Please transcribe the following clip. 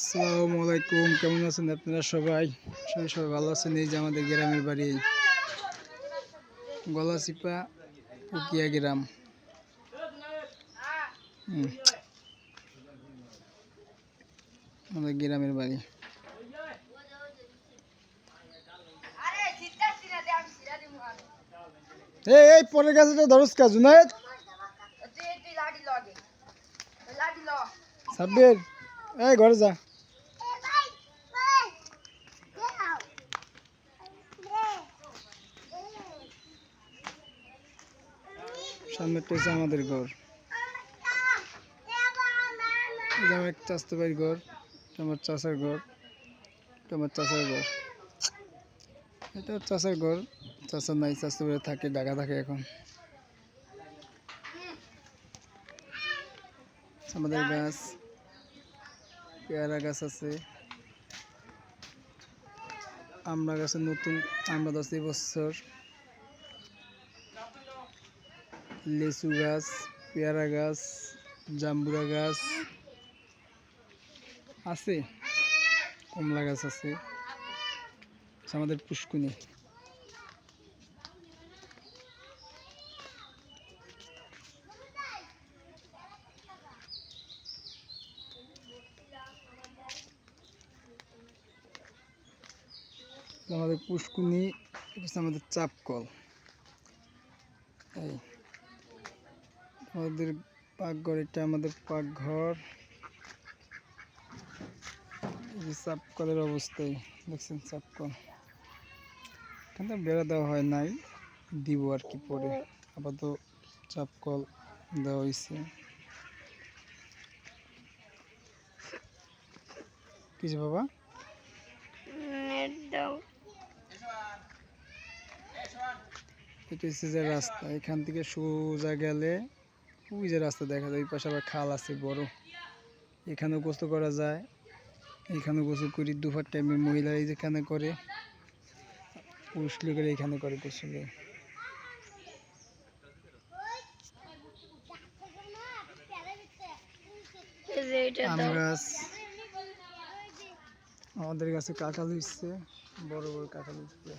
আসসালামু আলাইকুম কেমন আছেন আপনারা সবাই সবাই সবাই ভালো আছেন এই যে আমাদের গ্রামের বাড়ি গলাচিপা পুকিয়া গ্রাম আমাদের গ্রামের বাড়ি এই পরের কাছে ধরস কাজ জুনায়েদ সাব্বির এই ঘরে যা সামনেটা হচ্ছে আমাদের ঘর। এটা আমার চাষতে বাড়ির ঘর, এটা আমার চাষার ঘর, এটা আমার চাষার ঘর। এটা চাষার ঘর, চাষার নাই চাষতে বাড়ি থাকে ঢাকা থাকে এখন। আমাদের গাছ, পেয়ারা গাছ আছে। আমরা গাছে নতুন, আমরা দশ বছর লিচু গাছ, পেয়ারা গাছ, জাম্বুরা গাছ, আছে। কমলা গাছ আছে। আমাদের পুষ্কুনি। আমাদের পুষ্কুনি আমাদের চাপকল। এই। আমাদের পাকঘর এটা আমাদের পাকঘর। চাপকলের অবস্থায় দেখছেন চাপকল এখানে বেড়া দেওয়া হয় নাই দিব আর কি পরে। আপাতত চাপকল দেওয়া হয়েছে কিছু বাবা? এটা হচ্ছে যে রাস্তা এখান থেকে সোজা গেলে ওই যে রাস্তা দেখা যায় ওই পাশে আবার খাল আছে বড়। এখানেও গোসল করা যায় এখানেও গোসল করি। দুপুর টাইমে মহিলারা যেখানে করে পুরুষ লোকেরা এখানে করে গোসলে। আম গাছ। আমাদের গাছে কাঁঠাল হচ্ছে বড় বড় কাঁঠাল হচ্ছে